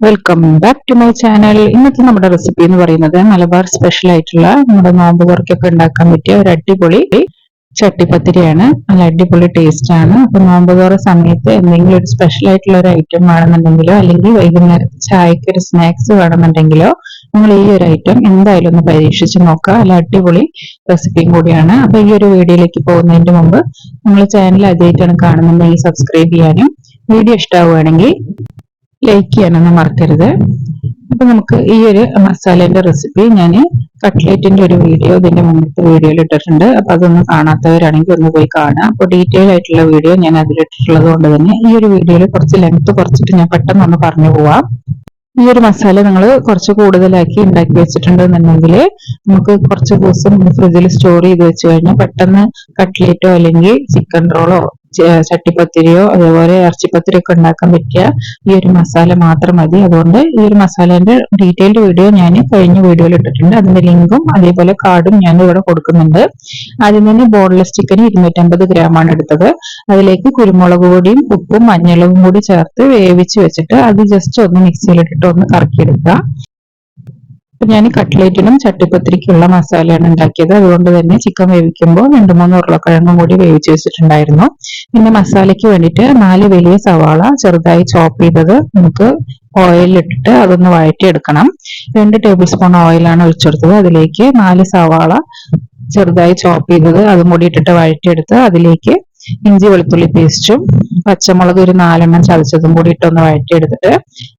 Welcome back to my channel ഇന്നത്തെ നമ്മുടെ recipe എന്ന് പറയുന്നത് മലബാർ സ്പെഷ്യൽ ആയിട്ടുള്ള നമ്മുടെ നോമ്പ് കുറക്കൊക്കെ ഉണ്ടാക്കാൻ പറ്റിയ ഒരു അടിപൊളി ചട്ടിപ്പത്തിരിയാണ്. നല്ല അടിപൊളി ടേസ്റ്റ് ആണ്. അപ്പൊ നോമ്പ് തോറ സമയത്ത് എന്തെങ്കിലും ഒരു സ്പെഷ്യൽ ആയിട്ടുള്ള ഒരു ഐറ്റം വേണമെന്നുണ്ടെങ്കിലോ അല്ലെങ്കിൽ വൈകുന്നേരം ചായക്ക് ഒരു സ്നാക്സ് വേണമെന്നുണ്ടെങ്കിലോ നിങ്ങൾ ഈ ഒരു ഐറ്റം എന്തായാലും ഒന്ന് പരീക്ഷിച്ച് നോക്കുക നല്ല അടിപൊളി റെസിപ്പിയും കൂടിയാണ്. അപ്പൊ ഈ ഒരു വീഡിയോയിലേക്ക് പോകുന്നതിന് മുമ്പ് നിങ്ങൾ ചാനൽ ആദ്യമായിട്ടാണ് കാണുന്നുണ്ടെങ്കിൽ സബ്സ്ക്രൈബ് ചെയ്യാനും വീഡിയോ ഇഷ്ടമാവുകയാണെങ്കിൽ ലൈക്ക് ചെയ്യാനൊന്നും മറക്കരുത്. അപ്പൊ നമുക്ക് ഈ ഒരു മസാലേന്റെ റെസിപ്പി ഞാൻ കട്ട്ലേറ്റിന്റെ ഒരു വീഡിയോ ഇതിന്റെ മുമ്പത്തെ വീഡിയോയിൽ ഇട്ടിട്ടുണ്ട്. അപ്പൊ അതൊന്നും കാണാത്തവരാണെങ്കിൽ ഒന്ന് പോയി കാണാം അപ്പോൾ ഡീറ്റെയിൽ ആയിട്ടുള്ള വീഡിയോ ഞാൻ അതിലിട്ടിട്ടുള്ളത് കൊണ്ട് തന്നെ ഈ ഒരു വീഡിയോയിൽ കുറച്ച് ലെങ്ത് കുറച്ചിട്ട് ഞാൻ പെട്ടെന്ന് ഒന്ന് പറഞ്ഞു പോവാം. ഈ ഒരു മസാല നിങ്ങൾ കുറച്ച് കൂടുതലാക്കി ഉണ്ടാക്കി വെച്ചിട്ടുണ്ടെന്നുണ്ടെങ്കിൽ നമുക്ക് കുറച്ച് ദിവസം ഫ്രിഡ്ജിൽ സ്റ്റോർ ചെയ്ത് വെച്ച് കഴിഞ്ഞാൽ പെട്ടെന്ന് കട്ട്ലേറ്റോ അല്ലെങ്കിൽ ചിക്കൻ റോളോ ചട്ടിപ്പത്തിരിയോ അതേപോലെ ഇറച്ചിപ്പത്തിരി ഒക്കെ ഉണ്ടാക്കാൻ പറ്റിയ ഈ ഒരു മസാല മാത്രം മതി. അതുകൊണ്ട് ഈ ഒരു മസാലേന്റെ ഡീറ്റെയിൽഡ് വീഡിയോ ഞാൻ കഴിഞ്ഞ വീഡിയോയിൽ ഇട്ടിട്ടുണ്ട്. അതിന്റെ ലിങ്കും അതേപോലെ കാർഡും ഞാൻ ഇവിടെ കൊടുക്കുന്നുണ്ട്. ആദ്യം തന്നെ ബോൺലെസ് ചിക്കൻ ഇരുന്നൂറ്റമ്പത് ഗ്രാം ആണ് എടുത്തത്. അതിലേക്ക് കുരുമുളക് പൊടിയും ഉപ്പും മഞ്ഞളും കൂടി ചേർത്ത് വേവിച്ച് വെച്ചിട്ട് അത് ജസ്റ്റ് ഒന്ന് മിക്സിയിലിട്ടിട്ട് ഒന്ന് കറക്കിയെടുക്കുക. ഞാൻ കട്ട്ലേറ്റിനും ചട്ടിപ്പത്തിരിക്കുള്ള മസാലയാണ് ഉണ്ടാക്കിയത്. അതുകൊണ്ട് തന്നെ ചിക്കൻ വേവിക്കുമ്പോൾ രണ്ട് മൂന്ന് ഉരുളക്കിഴങ്ങും കൂടി വേവിച്ച് വെച്ചിട്ടുണ്ടായിരുന്നു. പിന്നെ മസാലയ്ക്ക് വേണ്ടിയിട്ട് നാല് വലിയ സവാള ചെറുതായി ചോപ്പ് ചെയ്തത് നമുക്ക് ഓയിലിട്ടിട്ട് അതൊന്ന് വഴറ്റിയെടുക്കണം. രണ്ട് ടേബിൾ സ്പൂൺ ഓയിലാണ് ഒഴിച്ചെടുത്തത്. അതിലേക്ക് നാല് സവാള ചെറുതായി ചോപ്പ് ചെയ്തത്. അതും കൂടി ഇട്ടിട്ട് വഴറ്റിയെടുത്ത് അതിലേക്ക് ഇഞ്ചി വെളുത്തുള്ളി പേസ്റ്റും പച്ചമുളക് ഒരു നാലെണ്ണം ചതച്ചതും കൂടി ഇട്ടൊന്ന് വഴറ്റിയെടുത്തിട്ട്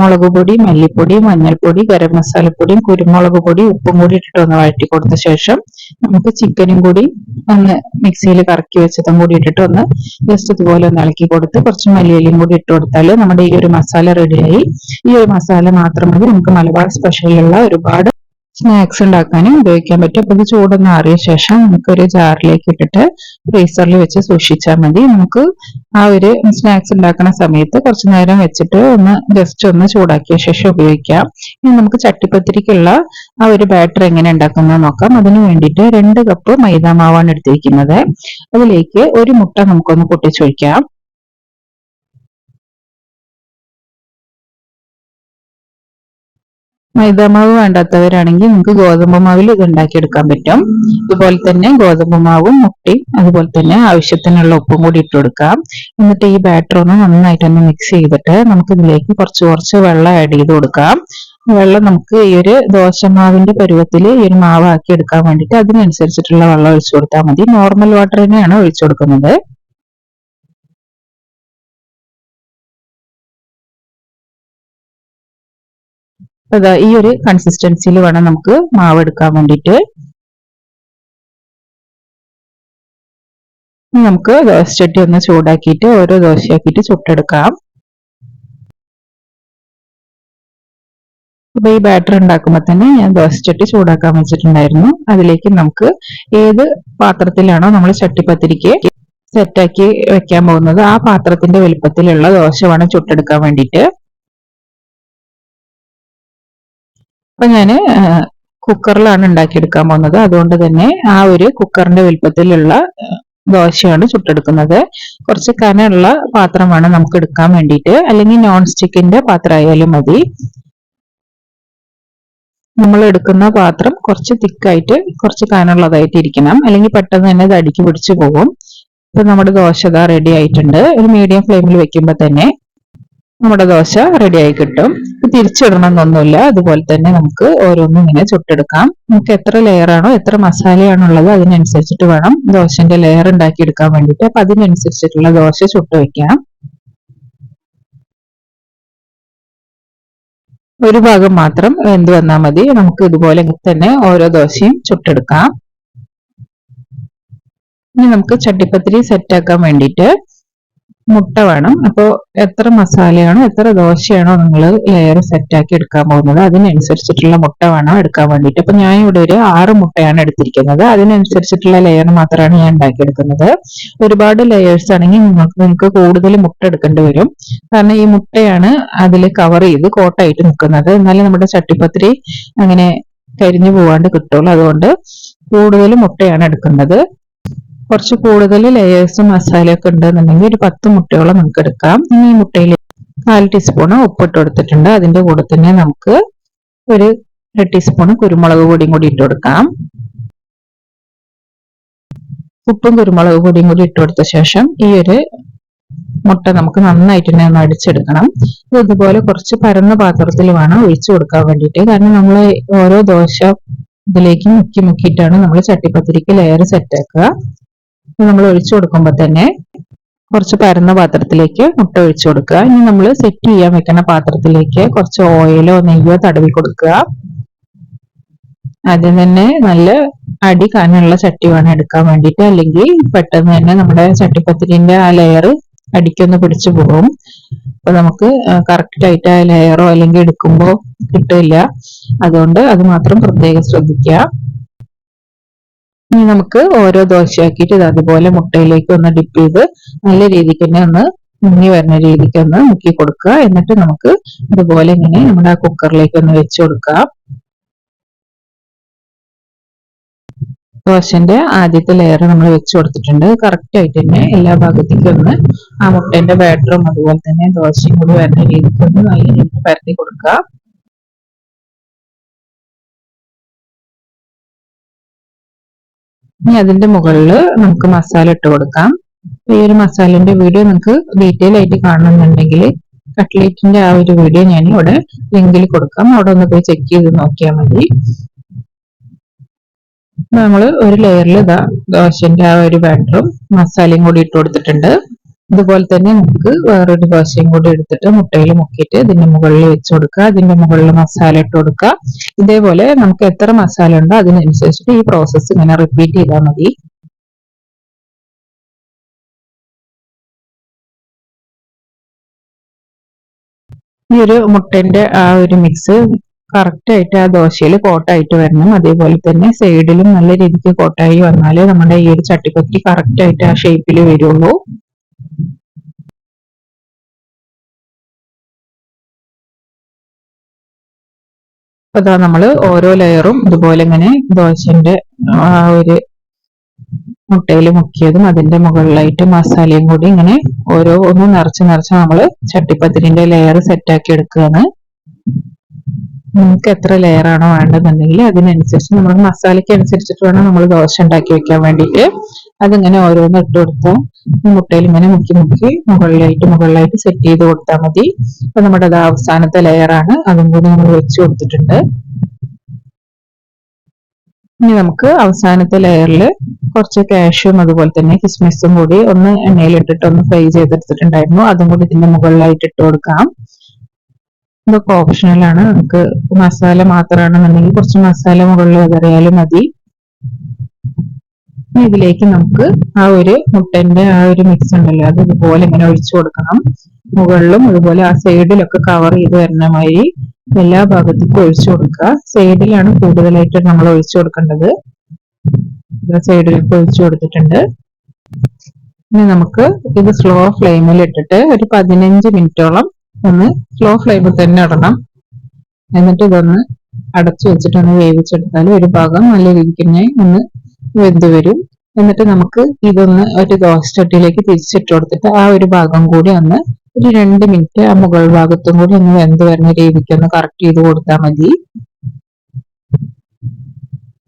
മുളക് പൊടി മല്ലിപ്പൊടി മഞ്ഞൾപ്പൊടി ഗരം മസാലപ്പൊടിയും കുരുമുളക് പൊടി ഉപ്പും കൂടി ഇട്ടിട്ട് ഒന്ന് വഴറ്റി കൊടുത്ത ശേഷം നമുക്ക് ചിക്കനും കൂടി ഒന്ന് മിക്സിയിൽ കറക്കി വെച്ചതും കൂടി ഇട്ടിട്ട് ഒന്ന് ജസ്റ്റ് ഇതുപോലെ ഒന്ന് ഇളക്കി കൊടുത്ത് കുറച്ച് മല്ലിയിലും കൂടി ഇട്ട് കൊടുത്താൽ നമ്മുടെ ഈ ഒരു മസാല റെഡിയായി ഈ ഒരു മസാല മാത്രം മതി. നമുക്ക് മലബാർ സ്പെഷ്യലുള്ള ഒരുപാട് സ്നാക്സ് ഉണ്ടാക്കാനും ഉപയോഗിക്കാൻ പറ്റും. അപ്പൊ ഇത് ചൂടൊന്ന് ആറിയ ശേഷം നമുക്കൊരു ജാറിലേക്ക് ഇട്ടിട്ട് ഫ്രീസറിൽ വെച്ച് സൂക്ഷിച്ചാൽ മതി. നമുക്ക് ആ ഒരു സ്നാക്സ് ഉണ്ടാക്കുന്ന സമയത്ത് കുറച്ചു നേരം വെച്ചിട്ട് ഒന്ന് ജസ്റ്റ് ഒന്ന് ചൂടാക്കിയ ശേഷം ഉപയോഗിക്കാം. ഇനി നമുക്ക് ചട്ടിപ്പത്തിരിക്കുള്ള ആ ഒരു ബാറ്റർ എങ്ങനെ ഉണ്ടാക്കുന്നത് നോക്കാം. അതിനു വേണ്ടിയിട്ട് രണ്ട് കപ്പ് മൈദാമാവാണ് എടുത്തിരിക്കുന്നത്. അതിലേക്ക് ഒരു മുട്ട നമുക്കൊന്ന് പൊട്ടിച്ചൊഴിക്കാം. മൈദാമാവ് വേണ്ടാത്തവരാണെങ്കിൽ നിങ്ങൾക്ക് ഗോതമ്പ് മാവിൽ ഇത് ഉണ്ടാക്കിയെടുക്കാൻ പറ്റും. ഇതുപോലെ തന്നെ ഗോതമ്പ് മാവും മുട്ടയും അതുപോലെ തന്നെ ആവശ്യത്തിനുള്ള ഉപ്പും കൂടി ഇട്ട് കൊടുക്കാം. എന്നിട്ട് ഈ ബാറ്റർ ഒന്ന് നന്നായിട്ട് ഒന്ന് മിക്സ് ചെയ്തിട്ട് നമുക്ക് ഇതിലേക്ക് കുറച്ച് കുറച്ച് വെള്ളം ആഡ് ചെയ്ത് കൊടുക്കാം. വെള്ളം നമുക്ക് ഈ ഒരു ദോശമാവിന്റെ പരുവത്തിൽ ഈ ഒരു മാവാക്കി എടുക്കാൻ വേണ്ടിയിട്ട് അതിനനുസരിച്ചിട്ടുള്ള വെള്ളം ഒഴിച്ചു കൊടുത്താൽ മതി. നോർമൽ വാട്ടർ തന്നെയാണ് ഒഴിച്ചു കൊടുക്കുന്നത്. അതാ ഈ ഒരു കൺസിസ്റ്റൻസിയിൽ വേണം നമുക്ക് മാവ് എടുക്കാൻ വേണ്ടിയിട്ട്. നമുക്ക് ദോശച്ചട്ടി ഒന്ന് ചൂടാക്കിയിട്ട് ഓരോ ദോശയാക്കിയിട്ട് ചുട്ടെടുക്കാം. അപ്പൊ ഈ ബാറ്റർ ഉണ്ടാക്കുമ്പോൾ തന്നെ ഞാൻ ദോശച്ചട്ടി ചൂടാക്കാൻ വെച്ചിട്ടുണ്ടായിരുന്നു. അതിലേക്ക് നമുക്ക് ഏത് പാത്രത്തിലാണോ നമ്മൾ ചട്ടിപ്പത്തിരിക്ക് സെറ്റാക്കി വെക്കാൻ പോകുന്നത് ആ പാത്രത്തിന്റെ വലുപ്പത്തിലുള്ള ദോശ വേണം ചുട്ടെടുക്കാൻ വേണ്ടിയിട്ട്. അപ്പൊ ഞാൻ കുക്കറിലാണ് ഉണ്ടാക്കിയെടുക്കാൻ പോകുന്നത്. അതുകൊണ്ട് തന്നെ ആ ഒരു കുക്കറിന്റെ വലുപ്പത്തിലുള്ള ദോശയാണ് ചുട്ടെടുക്കുന്നത്. കുറച്ച് കനമുള്ള പാത്രമാണ് നമുക്ക് എടുക്കാൻ വേണ്ടിയിട്ട്. അല്ലെങ്കിൽ നോൺ സ്റ്റിക്കിന്റെ പാത്രമായാലും മതി. നമ്മൾ എടുക്കുന്ന പാത്രം കുറച്ച് തിക്കായിട്ട് കുറച്ച് കനമുള്ളതായിട്ട് ഇരിക്കണം. അല്ലെങ്കിൽ പെട്ടെന്ന് തന്നെ ഇത് അടുക്കി പിടിച്ചു പോകും. ഇപ്പൊ നമ്മുടെ ദോശ റെഡി ആയിട്ടുണ്ട്. ഒരു മീഡിയം ഫ്ലെയിമിൽ വെക്കുമ്പോൾ തന്നെ നമ്മുടെ ദോശ റെഡിയായി കിട്ടും. തിരിച്ചിടണം എന്നൊന്നുമില്ല അതുപോലെ തന്നെ നമുക്ക് ഓരോന്നും ഇങ്ങനെ ചുട്ടെടുക്കാം. നമുക്ക് എത്ര ലെയർ ആണോ എത്ര മസാലയാണോ ഉള്ളത് അതിനനുസരിച്ചിട്ട് വേണം ദോശന്റെ ലെയർ ഉണ്ടാക്കി എടുക്കാൻ വേണ്ടിയിട്ട്. അപ്പൊ അതിനനുസരിച്ചിട്ടുള്ള ദോശ ചുട്ട് വെക്കാം. ഒരു ഭാഗം മാത്രം വെന്ത് വന്നാൽ മതി. നമുക്ക് ഇതുപോലെ തന്നെ ഓരോ ദോശയും ചുട്ടെടുക്കാം. ഇനി നമുക്ക് ചട്ടിപ്പത്തിരി സെറ്റ് ആക്കാൻ വേണ്ടിയിട്ട് മുട്ട വേണം. അപ്പോൾ എത്ര മസാലയാണോ എത്ര ദോശയാണോ നിങ്ങൾ ലെയർ സെറ്റാക്കി എടുക്കാൻ പോകുന്നത് അതിനനുസരിച്ചിട്ടുള്ള മുട്ട വേണം എടുക്കാൻ വേണ്ടിയിട്ട്. അപ്പൊ ഞാൻ ഇവിടെ ഒരു ആറ് മുട്ടയാണ് എടുത്തിരിക്കുന്നത്. അതിനനുസരിച്ചിട്ടുള്ള ലെയർ മാത്രമാണ് ഞാൻ ഉണ്ടാക്കിയെടുക്കുന്നത് ഒരുപാട് ലെയേഴ്സ് ആണെങ്കിൽ നിങ്ങൾക്ക് നിങ്ങൾക്ക് കൂടുതൽ മുട്ട എടുക്കേണ്ടി വരും. കാരണം ഈ മുട്ടയാണ് അതിൽ കവർ ചെയ്ത് കോട്ടായിട്ട് നിൽക്കുന്നത്. എന്നാലും നമ്മുടെ ചട്ടിപ്പത്തിരി അങ്ങനെ കരിഞ്ഞു പോവാണ്ട് കിട്ടുള്ളൂ. അതുകൊണ്ട് കൂടുതൽ മുട്ടയാണ് എടുക്കുന്നത്. കുറച്ച് കൂടുതൽ ലെയേഴ്സും മസാലയൊക്കെ ഉണ്ടെന്നുണ്ടെങ്കിൽ ഒരു പത്ത് മുട്ടയോളം നമുക്ക് എടുക്കാം. ഇനി ഈ മുട്ടയിൽ നാല് ടീസ്പൂണ് ഉപ്പിട്ട് കൊടുത്തിട്ടുണ്ട്. അതിന്റെ കൂടെ തന്നെ നമുക്ക് ഒരു ടീസ്പൂൺ കുരുമുളക് പൊടിയും കൂടി ഇട്ട് കൊടുക്കാം. ഉപ്പും കുരുമുളക് പൊടിയും കൂടി ഇട്ട് കൊടുത്ത ശേഷം ഈ ഒരു മുട്ട നമുക്ക് നന്നായിട്ട് തന്നെ ഒന്ന് അടിച്ചെടുക്കണം. ഇതുപോലെ കുറച്ച് പരന്ന പാത്രത്തിൽ വേണം ഒഴിച്ചു കൊടുക്കാൻ വേണ്ടിയിട്ട്. കാരണം നമ്മൾ ഓരോ ദോശ ഇതിലേക്ക് മുക്കി മുക്കിയിട്ടാണ് നമ്മൾ ചട്ടിപ്പത്തിരിക്ക് ലെയർ സെറ്റ് ആക്കുക. നമ്മൾ ഒഴിച്ചു കൊടുക്കുമ്പോൾ തന്നെ കുറച്ച് പരന്ന പാത്രത്തിലേക്ക് മുട്ട ഒഴിച്ചു കൊടുക്കുക. ഇനി നമ്മൾ സെറ്റ് ചെയ്യാൻ വെക്കുന്ന പാത്രത്തിലേക്ക് കുറച്ച് ഓയിലോ നെയ്യോ തടവി കൊടുക്കുക. ആദ്യം തന്നെ നല്ല അടി കാനുള്ള ചട്ടി വേണം എടുക്കാൻ വേണ്ടിയിട്ട്. അല്ലെങ്കിൽ പെട്ടെന്ന് തന്നെ നമ്മുടെ ചട്ടിപ്പത്തിരിന്റെ ആ ലെയർ അടിക്കൊന്ന് പിടിച്ചു പോകും. അപ്പൊ നമുക്ക് കറക്റ്റ് ആയിട്ട് ആ ലെയറോ അല്ലെങ്കിൽ എടുക്കുമ്പോൾ കിട്ടില്ല. അതുകൊണ്ട് അത് മാത്രം പ്രത്യേകം ശ്രദ്ധിക്കുക. ഇനി നമുക്ക് ഓരോ ദോശയാക്കിയിട്ട് ഇത് അതുപോലെ മുട്ടയിലേക്ക് ഒന്ന് ഡിപ്പ് ചെയ്ത് നല്ല രീതിക്ക് തന്നെ ഒന്ന് മുങ്ങി വരുന്ന രീതിക്ക് ഒന്ന് മുക്കി കൊടുക്കുക. എന്നിട്ട് നമുക്ക് ഇതുപോലെ ഇങ്ങനെ നമ്മുടെ ആ കുക്കറിലേക്ക് ഒന്ന് വെച്ചു കൊടുക്കുക ദോശന്റെ ആദ്യത്തെ ലെയർ നമ്മൾ വെച്ച് കൊടുത്തിട്ടുണ്ട്. കറക്റ്റ് ആയിട്ട് തന്നെ എല്ലാ ഭാഗത്തേക്കും ഒന്ന് ആ മുട്ടന്റെ ബാറ്ററും അതുപോലെ തന്നെ ദോശയും കൂടി വരുന്ന രീതിക്ക് ഒന്ന് നല്ല രീതിക്ക് പരത്തി കൊടുക്കുക ഇനി അതിന്റെ മുകളിൽ നമുക്ക് മസാല ഇട്ട് കൊടുക്കാം. ഈ ഒരു മസാലന്റെ വീഡിയോ നിങ്ങൾക്ക് ഡീറ്റെയിൽ ആയിട്ട് കാണണമെന്നുണ്ടെങ്കിൽ കട്ട്ലേറ്റിന്റെ ആ ഒരു വീഡിയോ ഞാൻ ഇവിടെ ലിങ്കിൽ കൊടുക്കാം. അവിടെ ഒന്ന് പോയി ചെക്ക് ചെയ്ത് നോക്കിയാൽ മതി. നമ്മൾ ഒരു ലെയറിൽ ഇതാ ദോശന്റെ ആ ഒരു ബാറ്ററും മസാലയും കൂടി ഇട്ട് കൊടുത്തിട്ടുണ്ട്. ഇതുപോലെ തന്നെ നമുക്ക് വേറൊരു ദോശയും കൂടി എടുത്തിട്ട് മുട്ടയിൽ മുക്കിയിട്ട് ഇതിന്റെ മുകളിൽ വെച്ച് കൊടുക്കുക. അതിന്റെ മുകളിൽ മസാല ഇട്ട് കൊടുക്കുക. ഇതേപോലെ നമുക്ക് എത്ര മസാല ഉണ്ടോ അതിനനുസരിച്ചിട്ട് ഈ പ്രോസസ്സ് ഇങ്ങനെ റിപ്പീറ്റ് ചെയ്താൽ മതി. ഈ ഒരു മുട്ടന്റെ ആ ഒരു മിക്സ് കറക്റ്റ് ആയിട്ട് ആ ദോശയിൽ കോട്ടായിട്ട് വരണം. അതേപോലെ തന്നെ സൈഡിലും നല്ല രീതിക്ക് കോട്ടായി വന്നാലേ നമ്മുടെ ഈ ഒരു ചട്ടിപ്പത്തി കറക്റ്റ് ആയിട്ട് ആ ഷേപ്പിൽ വരുള്ളൂ. അതാ നമ്മൾ ഓരോ ലെയറും ഇതുപോലെ ഇങ്ങനെ ദോശന്റെ ആ ഒരു മുട്ടയിൽ മുക്കിയതും അതിന്റെ മുകളിലായിട്ട് മസാലയും കൂടി ഇങ്ങനെ ഓരോ ഒന്ന് നിറച്ച് നിറച്ച് നമ്മൾ ചട്ടിപ്പത്തിരിന്റെ ലെയർ സെറ്റാക്കി എടുക്കുകയാണ് നമുക്ക് എത്ര ലെയർ ആണോ വേണ്ടതെന്നുണ്ടെങ്കിൽ അതിനനുസരിച്ച് നമ്മൾ മസാലയ്ക്ക് അനുസരിച്ചിട്ട് വേണം നമ്മൾ ദോശ ഉണ്ടാക്കി വെക്കാൻ വേണ്ടിയിട്ട്. അതിങ്ങനെ ഓരോന്ന് ഇട്ട് മുട്ടയിൽ ഇങ്ങനെ മുക്കി മുക്കി മുകളിലായിട്ട് മുകളിലായിട്ട് സെറ്റ് ചെയ്ത് കൊടുത്താൽ മതി. അപ്പൊ നമ്മുടെ അത് അവസാനത്തെ ലെയറാണ് അതും കൂടി നമ്മൾ വെച്ച് കൊടുത്തിട്ടുണ്ട്. ഇനി നമുക്ക് അവസാനത്തെ ലെയറിൽ കുറച്ച് കാഷ്യും അതുപോലെ തന്നെ കിസ്മിസും കൂടി ഒന്ന് എണ്ണയിൽ എണ്ണയിലിട്ടിട്ട് ഒന്ന് ഫ്രൈ ചെയ്തെടുത്തിട്ടുണ്ടായിരുന്നു. അതും കൂടി ഇതിന്റെ മുകളിലായിട്ട് ഇട്ട് കൊടുക്കാം. ഇതൊക്കെ ഓപ്ഷണൽ ആണ്. നമുക്ക് മസാല മാത്രമാണെന്നുണ്ടെങ്കിൽ കുറച്ച് മസാല മുകളിൽ വിതറിയാലും മതി. ഇതിലേക്ക് നമുക്ക് ആ ഒരു മുട്ടന്റെ ആ ഒരു മിക്സ് ഉണ്ടല്ലോ അത് ഇതുപോലെ ഇങ്ങനെ ഒഴിച്ചു കൊടുക്കണം. മുകളിലും അതുപോലെ ആ സൈഡിലൊക്കെ കവർ ചെയ്ത് വരുന്ന മാതിരി എല്ലാ ഭാഗത്തേക്കും ഒഴിച്ചു കൊടുക്കുക. സൈഡിലാണ് കൂടുതലായിട്ട് നമ്മൾ ഒഴിച്ചു കൊടുക്കേണ്ടത്. സൈഡിലേക്ക് ഒഴിച്ചു കൊടുത്തിട്ടുണ്ട്. ഇനി നമുക്ക് ഇത് സ്ലോ ഫ്ലെയിമിൽ ഇട്ടിട്ട് ഒരു പതിനഞ്ച് മിനിറ്റോളം ഒന്ന് സ്ലോ ഫ്ലെയിമിൽ തന്നെ ഇടണം. എന്നിട്ട് ഇതൊന്ന് അടച്ചു വെച്ചിട്ടൊന്ന് വേവിച്ചെടുത്താൽ ഒരു ഭാഗം നല്ല രീതിക്ക് തന്നെ ഒന്ന് വെന്ത് വരും. എന്നിട്ട് നമുക്ക് ഇതൊന്ന് ഒരു ദോശ ചട്ടിയിലേക്ക് തിരിച്ചിട്ട് കൊടുത്തിട്ട് ആ ഒരു ഭാഗം കൂടി ഒന്ന് ഒരു രണ്ട് മിനിറ്റ് ആ മുകൾ ഭാഗത്തും കൂടി ഒന്ന് വെന്ത് വരുന്ന രീതിക്ക് ഒന്ന് കറക്റ്റ് ചെയ്ത് കൊടുത്താൽ മതി.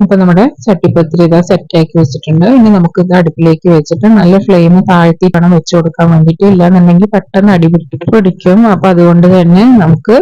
അപ്പൊ നമ്മുടെ ചട്ടിപ്പത്തിരി ഇതാ സെറ്റ് ആക്കി വെച്ചിട്ടുണ്ട്. ഇനി നമുക്ക് ഇത് അടുപ്പിലേക്ക് വെച്ചിട്ട് നല്ല ഫ്ലെയിം താഴ്ത്തി വേണം വെച്ച് കൊടുക്കാൻ വേണ്ടിയിട്ട്. ഇല്ലാന്നുണ്ടെങ്കിൽ പെട്ടെന്ന് അടി പിടിക്കും. അപ്പൊ അതുകൊണ്ട് തന്നെ നമുക്ക്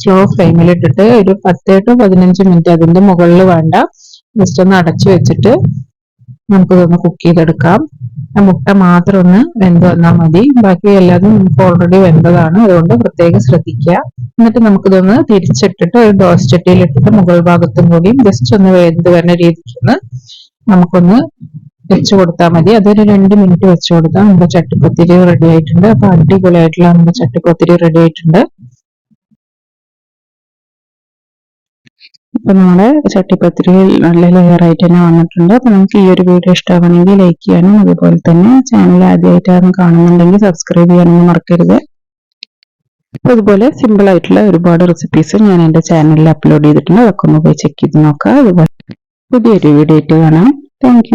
സ്ലോ ഫ്ലെയിമിൽ ഇട്ടിട്ട് ഒരു പത്ത് ടു പതിനഞ്ച് മിനിറ്റ് അതിന്റെ മുകളിൽ വേണ്ട. ജസ്റ്റ് ഒന്ന് അടച്ചു വെച്ചിട്ട് നമുക്കിതൊന്ന് കുക്ക് ചെയ്തെടുക്കാം. മുട്ട മാത്രം ഒന്ന് വെന്ത് വന്നാൽ മതി. ബാക്കി എല്ലാതും നമുക്ക് ഓൾറെഡി വെന്തതാണ്. അതുകൊണ്ട് പ്രത്യേകം ശ്രദ്ധിക്കുക. എന്നിട്ട് നമുക്കിതൊന്ന് തിരിച്ചിട്ടിട്ട് ഒരു ദോശ ചട്ടിയിൽ ഇട്ടിട്ട് മുകൾ ഭാഗത്തും കൂടി ജസ്റ്റ് ഒന്ന് വെന്ത് വരുന്ന രീതിക്ക് ഒന്ന് നമുക്കൊന്ന് വെച്ചു കൊടുത്താൽ മതി. അതൊരു രണ്ട് മിനിറ്റ് വെച്ചു കൊടുത്താൽ നമ്മുടെ ചട്ടിപ്പത്തിരി റെഡി ആയിട്ടുണ്ട്. അപ്പൊ അടിപൊളിയായിട്ടുള്ള നമ്മുടെ ചട്ടിപ്പത്തിരി റെഡി ആയിട്ടുണ്ട്. അപ്പൊ നമ്മുടെ ചട്ടിപ്പത്തിരിയിൽ നല്ല ലെയർ ആയിട്ട് തന്നെ വന്നിട്ടുണ്ട്. അപ്പൊ നമുക്ക് ഈ ഒരു വീഡിയോ ഇഷ്ടമാണെങ്കിൽ ലൈക്ക് ചെയ്യാനും അതുപോലെ തന്നെ ചാനൽ ആദ്യമായിട്ടാണ് കാണുന്നുണ്ടെങ്കിൽ സബ്സ്ക്രൈബ് ചെയ്യാനൊന്നും മറക്കരുത്. അതുപോലെ സിമ്പിൾ ആയിട്ടുള്ള ഒരുപാട് റെസിപ്പീസ് ഞാൻ എന്റെ ചാനലിൽ അപ്ലോഡ് ചെയ്തിട്ടുണ്ട്. അതൊക്കെ ഒന്ന് പോയി ചെക്ക് ചെയ്ത് നോക്കാം. അതുപോലെ പുതിയൊരു വീഡിയോ ആയിട്ട് കാണാം. താങ്ക്